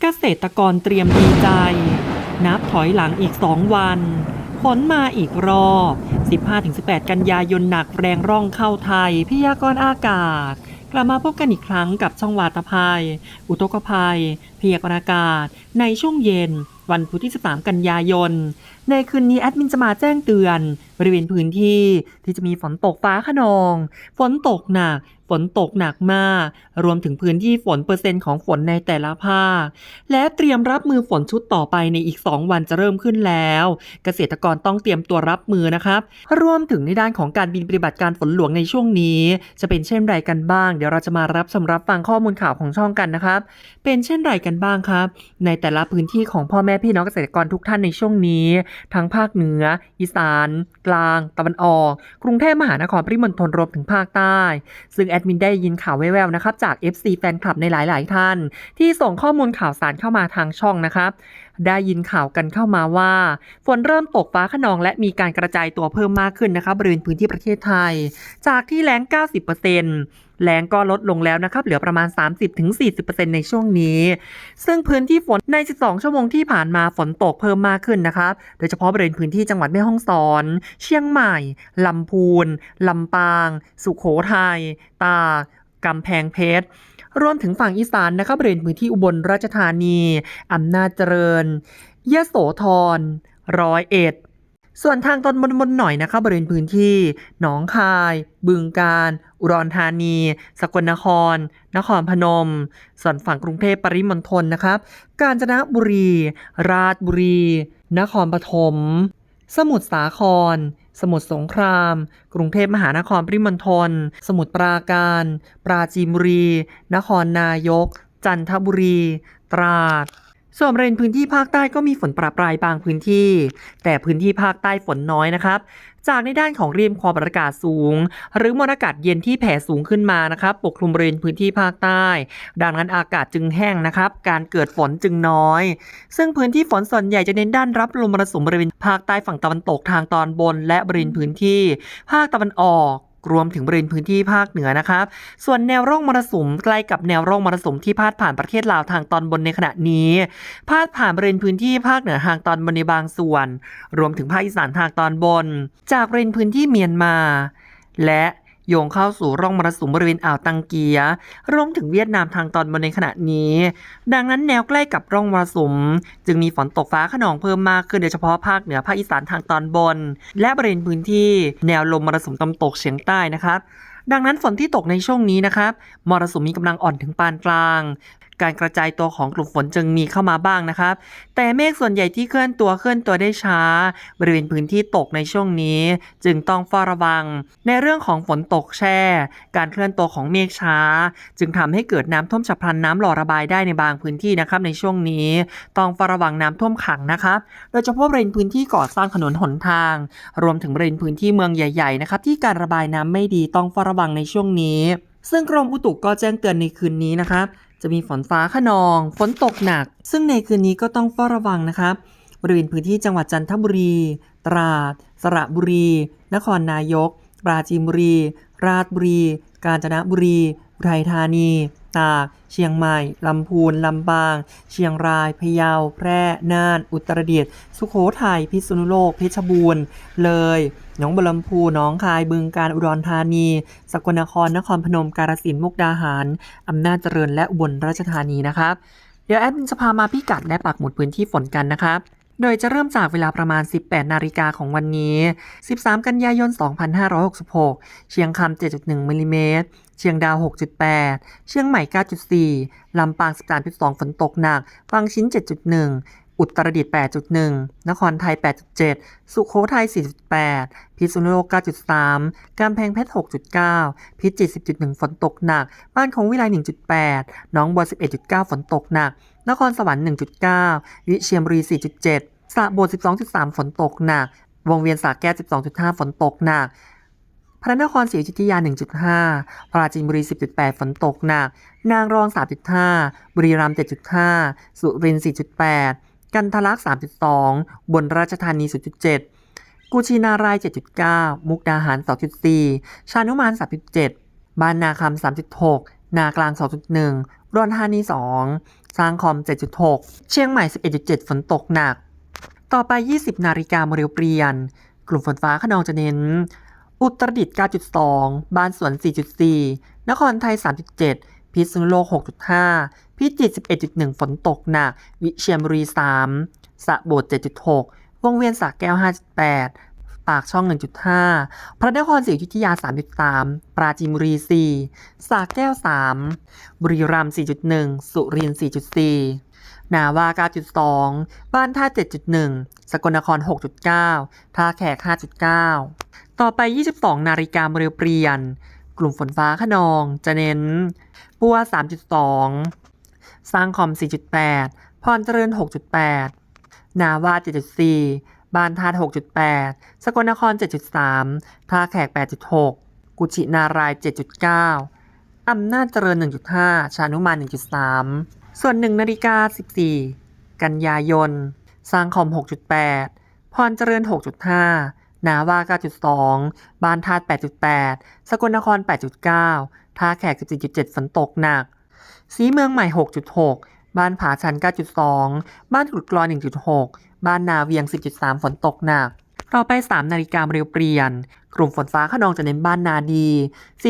เกษตรกรเตรียมดีใจ นับถอยหลังอีก2วันฝนมาอีกรอบ 15-18 กันยายนหนักแรงร่องเข้าไทย พยากรณ์อากาศ กลับมาพบกันอีกครั้งกับช่องวาตภัย อุตกภัย พยากรณ์อากาศ ในช่วงเย็น วันพุธที่ 13 กันยายน ในคืนนี้แอดมินจะมาแจ้งเตือน บริเวณพื้นที่ที่จะมีฝนตกฟ้าขนอง ฝนตกหนัก ฝนตกหนักมาก รวมถึงพื้นที่ฝนเปอร์เซ็นต์ของฝนในแต่ละภาค และเตรียมรับมือฝนชุดต่อไปในอีก 2 วันจะเริ่มขึ้นแล้ว เกษตรกรต้องเตรียมตัวรับมือนะครับ รวมถึงในด้านของการบินปฏิบัติการฝนหลวงในช่วงนี้ จะเป็นเช่นไรกันบ้าง เดี๋ยวเราจะมารับชมรับฟังข้อมูลข่าวของช่องกันนะครับ เป็นเช่นไรกันบ้างครับ ในแต่ละพื้นที่ของพ่อแม่พี่น้องเกษตรกรทุกท่านในช่วงนี้ทั้งภาคเหนือ อีสาน กลาง ตะวันออก กรุงเทพมหานครปริมณฑลรวมถึงภาคใต้ ซึ่งแอดมินได้ยินข่าวแว่วๆนะครับจาก FC แฟนคลับในหลาย ๆ ท่าน ที่ส่งข้อมูลข่าวสารเข้ามาทางช่องนะครับได้ยินข่าวกันเข้ามาว่าฝนเริ่มตกฟ้าขนองและมีการกระจายตัวเพิ่มมากขึ้นนะครับบริเวณพื้นที่ประเทศไทย จากที่แรง90% แรงก็ลดลงแล้วนะครับ เหลือประมาณ 30-40%ในช่วงนี้ ซึ่งพื้นที่ฝนใน 12 ชั่วโมงที่ผ่านมาฝนตกเพิ่มมากขึ้นนะครับ โดยเฉพาะบริเวณพื้นที่จังหวัดแม่ฮ่องสอน เชียงใหม่ ลำพูน ลำปาง สุโขทัย ตากกำแพงเพชรรวมถึงฝั่งอีสานนะครับบริเวณพื้นที่อุบลราชธานี อำนาจเจริญยะโสธรร้อยเอ็ด ส่วนทางตอนบนบนๆหน่อยนะครับบริเวณพื้นที่ หนองคาย บึงกาฬอุดรธานี สกลนคร นครพนม ส่วนฝั่งกรุงเทพปริมณฑลนะครับ กาญจนบุรี ราชบุรี นครปฐม สมุทรสาคร สมุทรสงคราม กรุงเทพมหานครปริมณฑล สมุทรปราการ ปราจีนบุรี นครนายก จันทบุรี ตราด ส่วนบริเวณพื้นที่ภาคใต้ก็มีฝนประปรายบางพื้นที่ แต่พื้นที่ภาคใต้ฝนน้อยนะครับ จากในด้านของเริมความอากาศสูง หรือมวลอากาศเย็นที่แผ่สูงขึ้นมานะครับ ปกคลุมบริเวณพื้นที่ภาคใต้ ดังนั้นอากาศจึงแห้งนะครับ การเกิดฝนจึงน้อย ซึ่งพื้นที่ฝนส่วนใหญ่จะเน้นด้านรับลมมรสุมบริเวณภาคใต้ฝั่งตะวันตกทางตอนบน และบริเวณพื้นที่ ภาคตะวันออก รวมถึงบริเวณพื้นที่ภาคเหนือนะครับ ส่วนแนวร่องมรสุมใกล้กับแนวร่องมรสุมที่พาดผ่านประเทศลาวทางตอนบนในขณะนี้ พาดผ่านบริเวณพื้นที่ภาคเหนือทางตอนบนในบางส่วน รวมถึงภาคอีสานทางตอนบน จากบริเวณพื้นที่เมียนมา และ โยงเข้าสู่ร่องมรสุมบริเวณอ่าวตังเกียรวมถึงเวียดนามทางตอนบนในขณะนี้ ดังนั้นแนวใกล้กับร่องมรสุม จึงมีฝนตกฟ้าขนองเพิ่มมากขึ้นโดยเฉพาะภาคเหนือภาคอีสานทางตอนบน และบริเวณพื้นที่แนวลมมรสุมตะวันตกเฉียงใต้นะครับดังนั้นฝนที่ตกในช่วงนี้นะครับมรสุมมีกำลังอ่อนถึงปานกลาง การกระจายตัวของกลุ่มฝนจึงมีเข้ามาบ้างนะครับ แต่เมฆส่วนใหญ่ที่เคลื่อนตัวเคลื่อนตัวได้ช้า บริเวณพื้นที่ตกในช่วงนี้ จึงต้องเฝ้าระวัง ในเรื่องของฝนตกแช่ การเคลื่อนตัวของเมฆช้า จึงทำให้เกิดน้ำท่วมฉับพลันน้ำหล่อระบายได้ในบางพื้นที่นะครับ ในช่วงนี้ ต้องเฝ้าระวังน้ำท่วมขังนะครับโดยเฉพาะบริเวณพื้นที่ก่อสร้างถนนหนทาง รวมถึงบริเวณพื้นที่เมืองใหญ่ๆนะครับที่การระบายน้ำไม่ดีต้องเฝ้าระวังในช่วงนี้ซึ่งกรมอุตุก็แจ้งเตือนในคืนนี้นะครับ จะมีฝนฟ้าขนอง ฝนตกหนัก ซึ่งในคืนนี้ก็ต้องเฝ้าระวังนะครับบริเวณพื้นที่จังหวัดจันทบุรี ตราด สระบุรี นครนายก ปราจีนบุรี ราชบุรี กาญจนบุรีอุทัยธานี ตาก เชียงใหม่ ลำพูน ลำปาง เชียงราย พะเยา แพร่ น่าน อุตรดิตถ์ สุโขทัย พิษณุโลก เพชรบูรณ์ เลย นองบัวลำพูหนองคายบึงกาฬอุดรธานี สกลนครนครพนมกาฬสินธุ์มุกดาหารอำนาจเจริญและอุบลราชธานีนะครับ เดี๋ยวแอดมินจะพามาพิกัดและปักหมุดพื้นที่ฝนกันนะครับโดยจะเริ่มจากเวลาประมาณ 18 นาฬิกาของวันนี้ 13 กันยายน 2566 เชียงคำ 7.1มิลลิเมตร เชียงดาว 6.8 เชียงใหม่ 9.4 ลำปาง 13.2 ฝนตกหนัก ฟังชิ้น 7.1 อุตรดิตถ์8.1 นครไทย 8.7 สุโขทัย 4.8 พิษณุโลก 9.3 กำแพงเพชร 6.9 พิจิตร 10.1 ฝนตกหนัก บ้านของวิไล 1.8 น้องบัว 11.9 ฝนตกหนัก นครสวรรค์ 1.9 วิเชียรบุรี 4.7สระโบด12.3 ฝนตกหนัก วงเวียนสระแก้ว 12.5 ฝนตกหนักพระนครศรีอยุธยา 1.5 ปราจีนบุรี 10.8 ฝนตกหนัก นางรอง 3.5 บุรีรัมย์ 7.5 สุรินทร์ 4.8 กันทะลัก 3.2 บนราชธานี 0.7 กุชินาราย 7.9 มุกดาหาร 2.4 ชานุมาน 3.7 บ้านนาคำ 3.6 นากลาง 2.1รอนธานี 2 สร้างคอม 7.6 เชียงใหม่ 11.7 ฝนตกหนัก ต่อไป 20 นาฬิกาโมเดลเปลี่ยน กลุ่มฝนฟ้าขนองจะเน้น อุตรดิตถ์9.2 บ้านสวน 4.4 นครไทย 3.7 พิษณุโลก 6.5 พิจิตร 11.1 ฝนตกหนัก วิเชียรบุรี 3สระโบด 7.6 วงเวียนสระแก้ว 5.8 ปากช่อง 1.5 พระนครศรีอยุธยา 3.3 ปราจีนบุรี 4 สระแก้ว 3 บุรีรัมย์ 4.1 สุรินทร์ 4.4 นาวา 9.2 บ้านท่า 7.1 สกลนคร 6.9 ท่าแขก 5.9 ต่อไป 22 นาฬิกาโมเดลเปลี่ยน กลุ่มฝนฟ้าขนองจะเน้น ปัว 3.2 สร้างคอม 4.8 พรเจริญ 6.8 นาวา 7.4 บ้านท่า6.8 สกลนคร 7.3 ท่าแขก 8.6 กุชินาราย 7.9 อำนาจเจริญ 1.5 ชานุมาน 1.3 ส่วน1นาฬิกา 14 กันยายน สร้างคอม 6.8 พรเจริญ 6.5 นาวา9.2 บ้านธาตุ 8.8 สกลนคร 8.9 ท่าแขก 14.7 ฝนตกหนัก สีเมืองใหม่ 6.6 บ้านผาชัน 9.2 บ้านกุดกรอ1.6 บ้านนาเวียง 10.3 ฝนตกหนักต่อไป 3 นาฬิกาเร็วเปลี่ยน กลุ่มฝนฟ้าขนองจะเน้นบ้านนาดี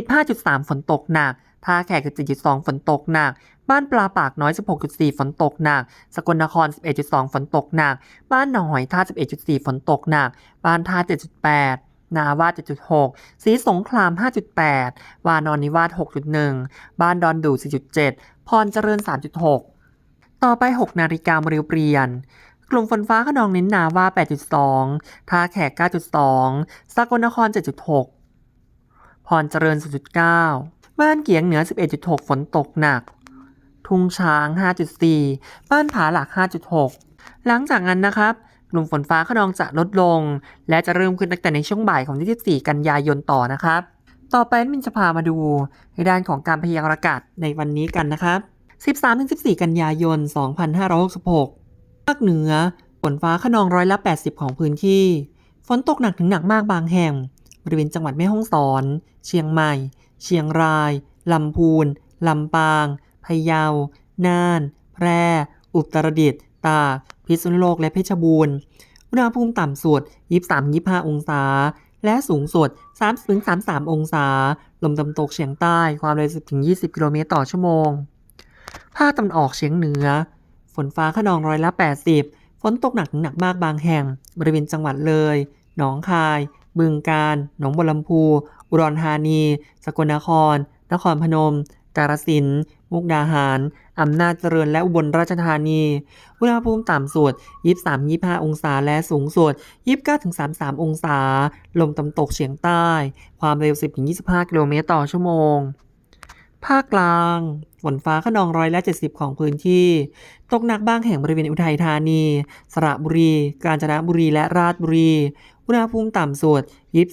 15.3 ฝนตกหนัก ท่าแขก 17.2 ฝนตกหนัก บ้านปลาปากน้อย 16.4 ฝนตกหนัก สกลนคร 11.2 ฝนตกหนัก บ้านหนองหอยท่า 11.4 ฝนตกหนัก บ้านท่า 7.8นาวา7.6 สีสงคราม 5.8 วานอนนิวาส6.1 บ้านดอนดู 4.7 พรเจริญ 3.6 ต่อไป 6 นาฬิกาโมเดลเปลี่ยน กลุ่มฝนฟ้าขนองเน้นนาวา8.2 ท่าแขก 9.2 สกลนคร 7.6 พรเจริญ 0.9 บ้านเกียงเหนือ 11.6 ฝนตกหนัก ทุ่งช้าง 5.4 บ้านผาหลัก 5.6 หลังจากนั้นนะครับกลุ่มฝนฟ้าขนองจะลดลง และจะเริ่มขึ้นตั้งแต่ในช่วงบ่ายของที่14กันยายนต่อนะครับ ต่อไปมินจะพามาดูในด้านของการพยากรณ์อากาศในวันนี้กันนะครับ 13-14 กันยายน 2566 ภาคเหนือฝนฟ้าขนองร้อยละ 80 ของพื้นที่ ฝนตกหนักถึงหนักมากบางแห่ง บริเวณจังหวัดแม่ฮ่องสอน เชียงใหม่ เชียงราย ลำพูน ลำปาง พะเยา น่าน แพร่ อุตรดิตถ์ ตาก พิษณุโลก และเพชรบูรณ์ อุณหภูมิต่ำสุด 23-25 องศา และสูงสุด 3-33 องศา ลมตะวันตกเฉียงใต้ ความเร็ว 10-20 กิโลเมตรต่อชั่วโมง ภาคตะวันออกเฉียงเหนือ ฝนฟ้าขนองร้อยละ 80 ฝนตกหนักถึงหนักมากบางแห่ง บริเวณจังหวัดเลย หนองคาย บึงกาฬ หนองบัวลำพู อุดรธานี สกลนคร นครพนม กาฬสินธุ์มุกดาหาร อำนาจเจริญและอุบลราชธานี อุณหภูมิต่ำสุด 23-25 องศาและสูงสุด 29-33 องศา ลมตะวันตกเฉียงใต้ ความเร็ว 10-25 กิโลเมตรต่อชั่วโมง ภาคกลาง ฝนฟ้าขนองร้อยละ 70 ของพื้นที่ ตกหนักบ้างแห่งบริเวณอุทัยธานี สระบุรี กาญจนบุรี และราชบุรี อุณหภูมิต่ำสุด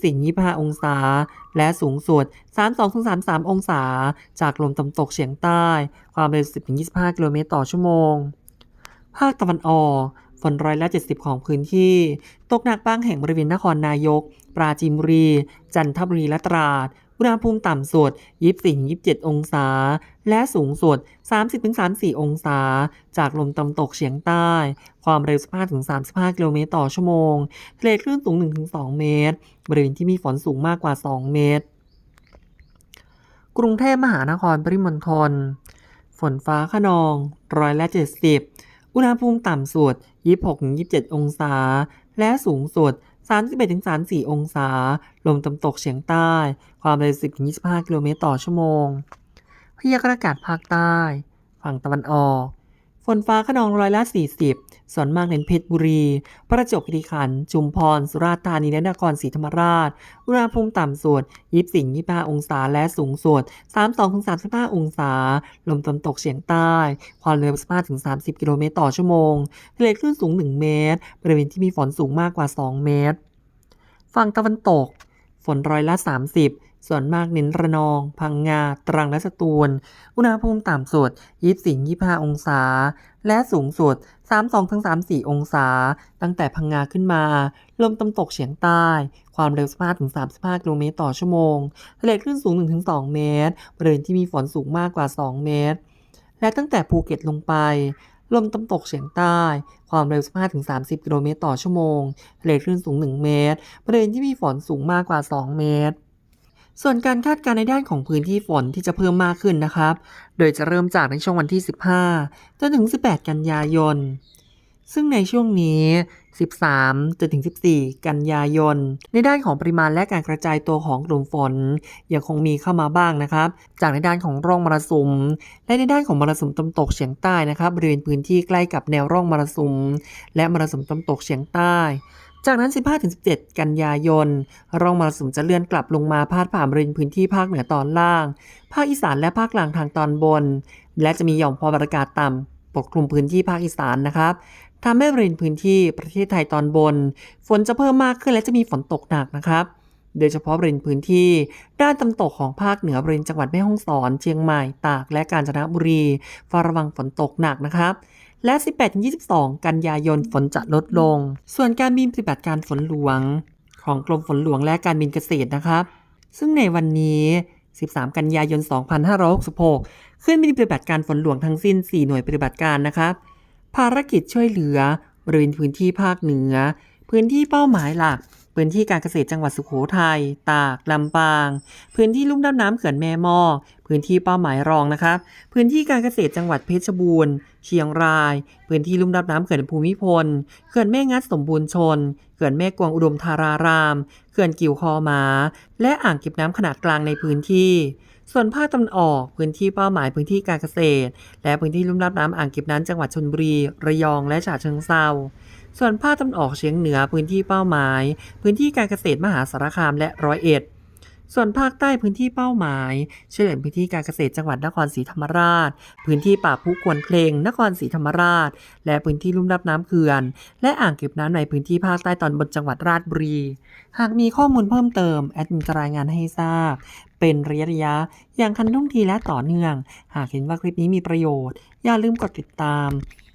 24-25 องศา และสูงสุด 32-33 องศา จากลมตะวันตกเฉียงใต้ ความเร็ว 10-25 กิโลเมตรต่อชั่วโมง ภาคตะวันออกฝนร้อยละ 70 ของพื้นที่ ตกหนักบ้างแห่งบริเวณนครนายก ปราจีนบุรี จันทบุรีและตราด อุณหภูมิต่ำสุด 24-27 องศา และสูงสุด 30-34 องศา จากลมตะวันตกเฉียงใต้ ความเร็ว 15-35 กิโลเมตรต่อชั่วโมง ทะเลคลื่นสูง 1-2 เมตร บริเวณที่มีฝนสูงมากกว่า 2 เมตร กรุงเทพมหานครปริมณฑล ฝนฟ้าขนอง ร้อยละ 70 อุณหภูมิต่ำสุด 26-27 องศา และสูงสุด 31-34 องศา ลมตะวันตกเฉียงใต้ ความเร็ว 10-25 กิโลเมตรต่อชั่วโมง พยากรณ์อากาศภาคใต้ ฝั่งตะวันออก ฝนฟ้าขนองร้อยละ 40 ส่วนมากเน้นเพชรบุรี ประจวบคีรีขันธ์จุมพร สุราษฎร์ธานี และนครศรีธรรมราช อุณหภูมิต่ำสุด24-25 องศา และสูงสุด 32-35 องศา ลมตะวันตกเฉียงใต้ ความเร็ว15-30 กิโลเมตรต่อชั่วโมง ทะเลคลื่นสูง 1 เมตร บริเวณที่มีฝนสูงมากกว่า 2 เมตร ฝั่งตะวันตก ฝนร้อยละ 30 ส่วนมากเน้นระนอง พังงา ตรังและสตูล อุณหภูมิต่ำสุด 24-25 องศา และสูงสุด 32-34 องศา ตั้งแต่พังงาขึ้นมา ลมตะวันตกเฉียงใต้ ความเร็ว 15-35 กิโลเมตรต่อชั่วโมง ทะเลคลื่นสูง 1-2 เมตร บริเวณที่มีฝนสูงมากกว่า 2 เมตร และตั้งแต่ภูเก็ตลงไปลมตะวันตกเฉียงใต้ ความเร็ว 15-30 กิโลเมตรต่อชั่วโมง ทะเลคลื่นสูง 1 เมตร บริเวณที่มีฝนสูงมากกว่า 2 เมตร ส่วนการคาดการณ์ในด้านของพื้นที่ฝนที่จะเพิ่มมากขึ้นนะครับ โดยจะเริ่มจากในช่วงวันที่ 15 จนถึง 18 กันยายน ซึ่งในช่วงนี้ 13 จนถึง 14 กันยายน ในด้านของปริมาณและการกระจายตัวของกลุ่มฝนยังคงมีเข้ามาบ้างนะครับ จากในด้านของร่องมรสุม และในด้านของมรสุมตะวันตกเฉียงใต้นะครับ บริเวณพื้นที่ใกล้กับแนวร่องมรสุม และมรสุมตะวันตกเฉียงใต้ จากนั้น 15-17 กันยายนร่องมรสุมจะเลื่อนกลับลงมาพาดผ่านบริเวณพื้นที่ภาคเหนือตอนล่าง ภาคอีสานและภาคกลางทางตอนบน และจะมีหย่อมความกดอากาศต่ำปกคลุมพื้นที่ภาคอีสานนะครับทำให้บริเวณพื้นที่ประเทศไทยตอนบน ฝนจะเพิ่มมากขึ้นและจะมีฝนตกหนักนะครับ โดยเฉพาะบริเวณพื้นที่ ด้านตะวันตกของภาคเหนือบริเวณจังหวัดแม่ฮ่องสอน เชียงใหม่ ตาก และกาญจนบุรีเฝ้าระวังฝนตกหนักนะครับและ 18-22 กันยายนฝนจะลดลง ส่วนการบินปฏิบัติการฝนหลวง ของกรมฝนหลวงและการบินเกษตรนะครับ ซึ่งในวันนี้ 13 กันยายน 2566 ขึ้นบินปฏิบัติการฝนหลวงทั้งสิ้น 4 หน่วยปฏิบัติการนะครับ ภารกิจช่วยเหลือบริเวณพื้นที่ภาคเหนือ พื้นที่เป้าหมายหลัก พื้นที่การเกษตรจังหวัดสุโขทัย ตาก ลำปาง พื้นที่ลุ่มน้ำน้ำเขื่อนแม่มอกพื้นที่เป้าหมายรองนะครับ พื้นที่การเกษตรจังหวัดเพชรบูรณ์ เชียงราย พื้นที่ลุ่มน้ำน้ำเขื่อนภูมิพล เขื่อนแม่งัดสมบูรณ์ชน เขื่อนแม่กวงอุดมธาราราม เขื่อนกิ่วคอหมา และอ่างเก็บน้ำขนาดกลางในพื้นที่ส่วนภาคตะวันออก พื้นที่เป้าหมายพื้นที่การเกษตร และพื้นที่ลุ่มน้ำน้ำอ่างเก็บน้ำจังหวัดชลบุรี ระยองและฉะเชิงเทรา ส่วนภาคตะวันออกเฉียงเหนือพื้นที่เป้าหมาย พื้นที่การเกษตรมหาสารคามและร้อยเอ็ด ส่วนภาคใต้พื้นที่เป้าหมายเช่นพื้นที่การเกษตรจังหวัดนครศรีธรรมราช พื้นที่ป่าผู้ควรเพลง นครศรีธรรมราช และพื้นที่ลุ่มน้ำน้ำเขื่อน และอ่างเก็บน้ำในพื้นที่ภาคใต้ตอนบนจังหวัดราชบุรี หากมีข้อมูลเพิ่มเติมแอดมินจะรายงานให้ทราบ เป็นระยะระยะอย่างทันทุ่งทีและต่อเนื่อง หากเห็นว่าคลิปนี้มีประโยชน์ อย่าลืมกดติดตาม